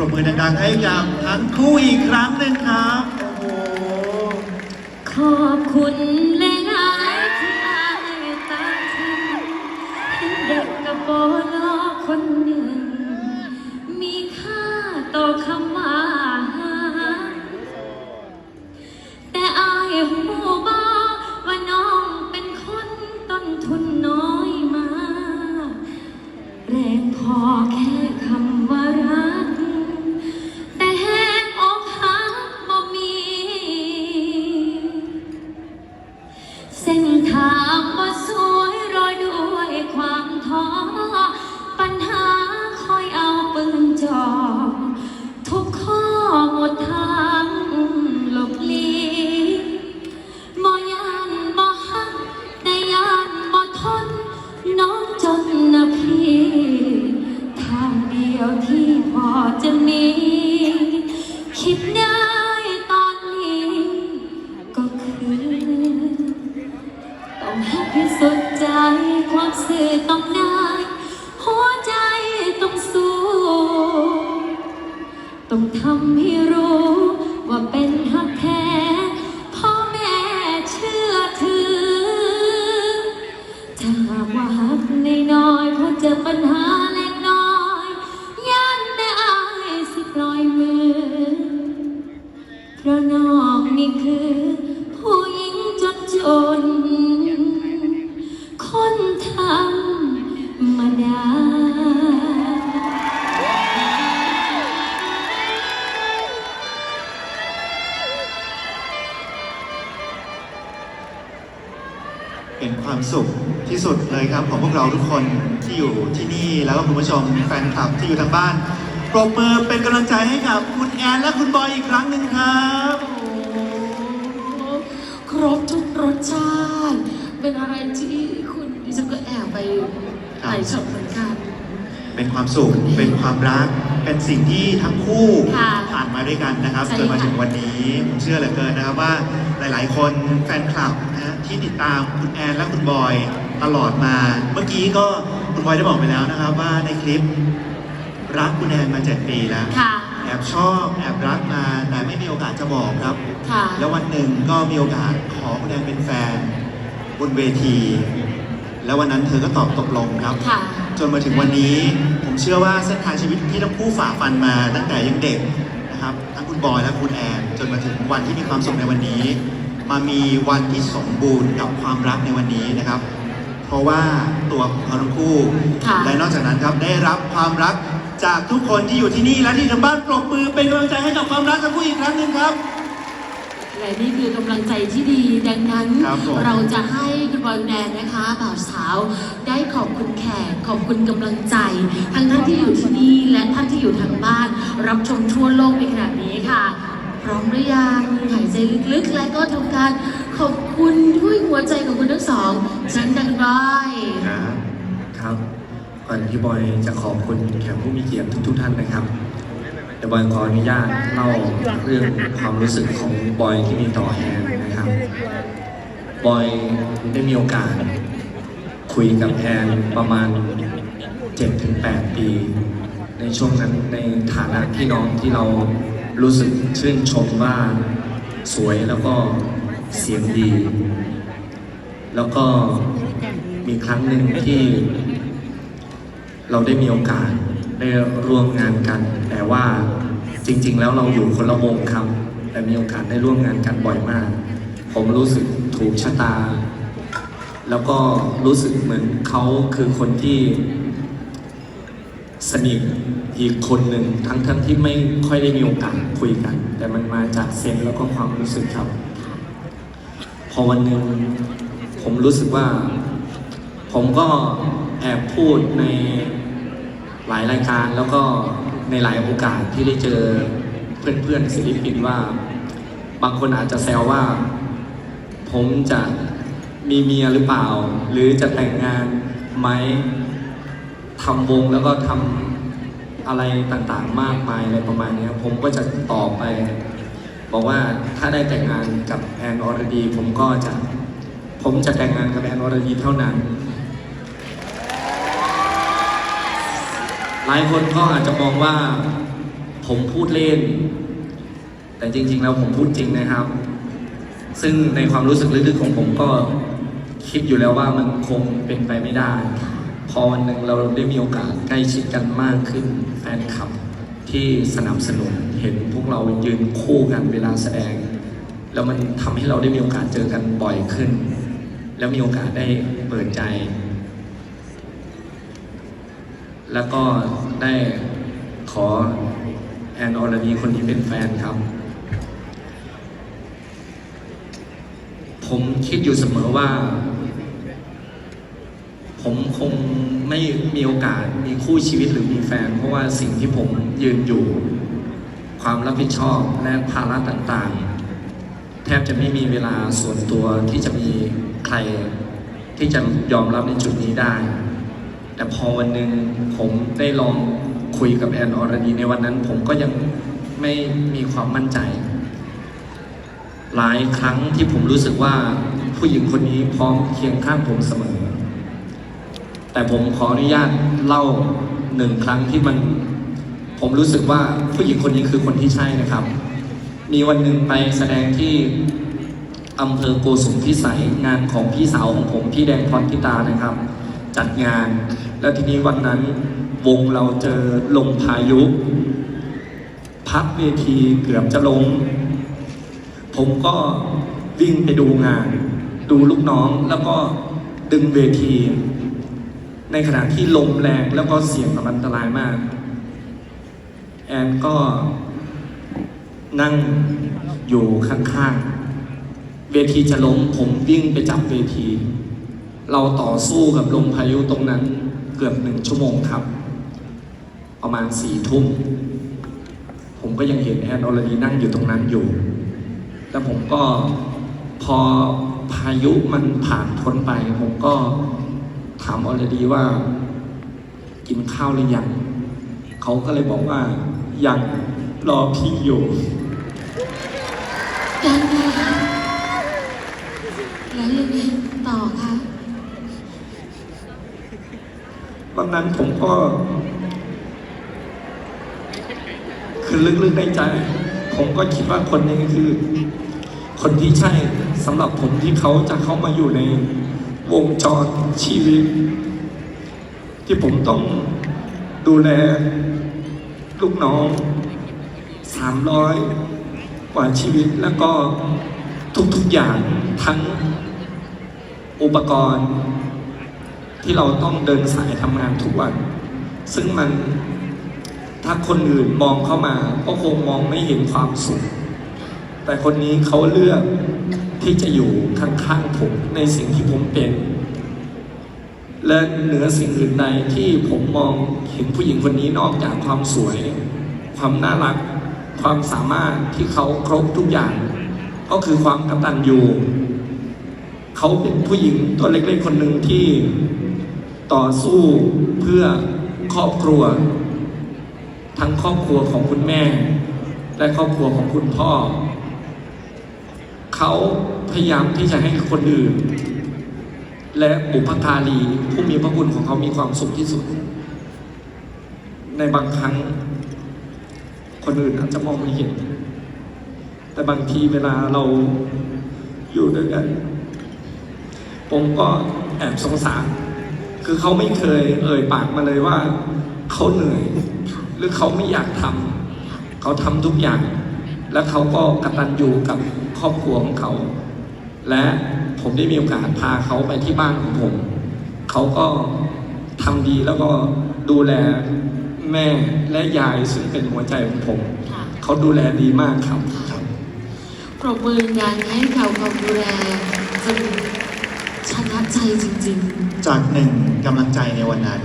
ปรบมือดังๆให้กับทั้งคู่อีกครั้งหนึ่งครับ โอ้โห ขอบคุณหลายๆที่อายตามถึงเห็นเด็กกับโบลอคนหนึ่ง คือต้องให้พิสุดใจความสื่อต้องได้ หัวใจต้องสู้ ต้องทำให้รู้ว่าเป็นฮักแท้พ่อแม่เชื่อถือ ถ้าหากว่าฮักน้อยๆพอเจอปัญหา ความสุขที่สุดเลยครับของพวกเราทุกคนที่อยู่ที่นี่แล้วก็คุณผู้ชมแฟนคลับที่อยู่ทางบ้านปรบมือเป็นกำลังใจให้กับคุณแอนและคุณบอยอีกครั้งหนึ่งครับครบทุกรสชาติ เป็นอะไรที่คุณดิฉันก็แอบไปไหลชมเหมือนกัน เป็นความสุขเป็นความรักเป็นสิ่งที่ทั้งคู่ค่ะผ่าน มาด้วยกันนะครับใช่จนมาค่ะถึงวันนี้ผมเชื่อเหลือเกินนะครับว่าหลาย ๆ คนแฟนคลับนะฮะที่ติดตามคุณแอนและคุณบอยตลอดมา เมื่อกี้ก็คุณบอยได้บอกไปแล้วนะครับ ว่าในคลิปรักคุณแอนมาเจ็ดปีแล้ว ค่ะ แอบชอบแอบรักมาแต่ไม่มีโอกาสจะบอกครับ ค่ะ แล้ววันหนึ่งก็มีโอกาสขอคุณแอนเป็นแฟนบนเวที แล้ววันนั้นเธอก็ตอบตกลงครับ ค่ะ จนมาถึงวันนี้ผมเชื่อว่าเส้นทางชีวิตที่ทั้งคู่ฝ่าฟันมา ตั้งแต่ยังเด็ก นะครับ ทั้งคุณบอยและคุณแอนจนมาถึงวันที่มีความสุขในวันนี้ มามีวันที่สมบูรณ์กับความรักในวันนี้นะครับ เพราะว่าตัวของเขาทั้งคู่ ค่ะ และนอกจากนั้นครับได้รับความรักจากทุกคนที่อยู่ที่นี่และที่ทางบ้านปรบมือเป็นกำลังใจให้กับความรักทั้งคู่อีกครั้งหนึ่งครับ และนี่คือกำลังใจที่ดีดังนั้น ครับผม เราจะให้คุณบอยแดนนะคะบ่าวสาวได้ขอบคุณแขกขอบคุณกำลังใจ ทั้งท่านที่อยู่ที่นี่และท่านที่อยู่ทางบ้าน รับชมทั่วโลกในขณะนี้ค่ะ พร้อมหรือยังหายใจลึกๆ และก็ทำการขอบคุณด้วยหัวใจของคุณทั้งสองเชิญดังบอย ครับครับก่อนที่บอยจะขอบคุณแขกผู้มีเกียรติทุกๆท่านนะครับ เดี๋ยวบอยขออนุญาตเล่าเรื่องความรู้สึกของบอยที่มีต่อแอนนะครับบอยได้มีโอกาส คุยกับแอนประมาณ 7-8 ปี ในช่วงนั้นในฐานะพี่น้องที่เรารู้สึกชื่นชมว่าสวยแล้วก็เสียงดี แล้วก็มีครั้งหนึ่งที่เราได้มีโอกาส ได้ร่วมงานกัน แต่ว่าจริง ๆ แล้วเราอยู่คนละวงครับ แต่มีโอกาสได้ร่วมงานกันบ่อยมาก ผมรู้สึกถูกชะตา แล้วก็รู้สึกเหมือนเขาคือคนที่สนิทอีกคนหนึ่งทั้งทั้งที่ไม่ค่อยได้มีโอกาสคุยกัน แต่มันมาจากเซนส์แล้วก็ความรู้สึกครับ พอวันหนึ่งผมรู้สึกว่า ผมก็แอบพูดใน หลายรายการแล้วก็ในหลายโอกาสที่ได้เจอเพื่อนๆศิลปินว่า บางคนอาจจะแซวว่า ผมจะมีเมียหรือเปล่า หรือจะแต่งงานไหมทำวงแล้วก็ทำอะไรต่างๆมากมายอะไรประมาณนี้ผมก็จะตอบไป บอกว่าถ้าได้แต่งงานกับแอนออรดี ผมก็จะผมจะแต่งงานกับแอนอรดีเท่านั้น หลายคนก็อาจจะมองว่าผมพูดเล่น แต่จริง ๆ แล้วผมพูดจริงนะครับ ซึ่งในความรู้สึกลึกๆของผมก็คิดอยู่แล้วว่ามันคงเป็นไปไม่ได้ พอวันหนึ่งเราได้มีโอกาสใกล้ชิดกันมากขึ้นแฟนคลับที่สนับสนุนเห็นพวกเรายืนคู่กันเวลาแสดง แล้วมันทำให้เราได้มีโอกาสเจอกันบ่อยขึ้น แล้วมีโอกาสได้เปิดใจ แล้วก็ได้ขอแอนอรดีคนที่เป็นแฟนครับ ผมคิดอยู่เสมอว่า ผมคงไม่มีโอกาสมีคู่ชีวิตหรือมีแฟน เพราะว่าสิ่งที่ผมยืนอยู่ ความรับผิดชอบและภาระต่างๆ แทบจะไม่มีเวลาส่วนตัวที่จะมีใครที่จะยอมรับในจุดนี้ได้ แต่พอวันหนึ่งผมได้ลองคุยกับแอนอรดีในวันนั้น ผมก็ยังไม่มีความมั่นใจ หลายครั้งที่ผมรู้สึกว่าผู้หญิงคนนี้พร้อมเคียงข้างผมเสมอ แต่ผมขออนุญาตเล่าหนึ่งครั้งที่มัน ผมรู้สึกว่าผู้หญิงคนนี้คือคนที่ใช่นะครับ มีวันหนึ่งไปแสดงที่อำเภอโกสุมพิสัยงานของพี่สาวของผมพี่แดงพรทิตานะครับ จัดงาน แล้วทีนี้วันนั้นวงเราเจอลมพายุ พัดเวทีเกือบจะล้มผมก็วิ่งไปดูงาน ดูลูกน้องแล้วก็ดึงเวที ในขณะที่ลมแรงแล้วก็เสียงมันอันตรายมาก แอนก็นั่งอยู่ข้างๆ เวทีจะล้มผมวิ่งไปจับเวที เราต่อสู้กับลมพายุตรงนั้น เกือบหนึ่งชั่วโมงครับ ประมาณสี่ทุ่ม ผมก็ยังเห็นแอนอรดีนั่งอยู่ตรงนั้นอยู่ แล้วผมก็พอพายุมันผ่านพ้นไป ผมก็ถามอรดีว่า กินข้าวหรือยัง เขาก็เลยบอกว่ายังรอพี่อยู่ยังไงคะแล้วยังไงต่อคะ วันนั้นผมก็ คือลึกๆในใจ ผมก็คิดว่าคนนี้คือ คนที่ใช่สำหรับผมที่เขาจะเข้ามาอยู่ในวงจรชีวิต ที่ผมต้องดูแลลูกน้องสามร้อยกว่าชีวิตแล้วก็ทุกๆอย่างทั้งอุปกรณ์ ที่เราต้องเดินสายทำงานทุกวัน ซึ่งมันถ้าคนอื่นมองเข้ามาก็คงมองไม่เห็นความสุข แต่คนนี้เขาเลือกที่จะอยู่ข้างๆผมในสิ่งที่ผมเป็น และเหนือสิ่งอื่นใดที่ผมมองเห็นผู้หญิงคนนี้นอกจากความสวย ความน่ารัก ความสามารถที่เขาครบทุกอย่าง ก็คือความกตัญญูเขาเป็นผู้หญิงตัวเล็กๆคนหนึ่งที่ ต่อสู้เพื่อครอบครัว ทั้งครอบครัวของคุณแม่ และครอบครัวของคุณพ่อ เขาพยายามที่จะให้คนอื่น และบุพการีผู้มีพระคุณของเขามีความสุขที่สุด ในบางครั้ง คนอื่นอาจจะมองไม่เห็น แต่บางทีเวลาเราอยู่ด้วยกัน ผมก็แอบสงสาร คือเขาไม่เคยเอ่ยปากมาเลยว่าเขาเหนื่อย หรือเขาไม่อยากทำเขาทำทุกอย่าง และเขาก็กตัญญูกับครอบครัวของเขา และผมได้มีโอกาสพาเขาไปที่บ้านของผม เขาก็ทำดีแล้วก็ดูแลแม่และยายซึ่งเป็นหัวใจของผมค่ะเขาดูแลดีมากครับค่ะปรบมือดังให้เขาความดูแลจน ชนะใจจริง ๆ จากหนึ่งกำลังใจในวันนั้น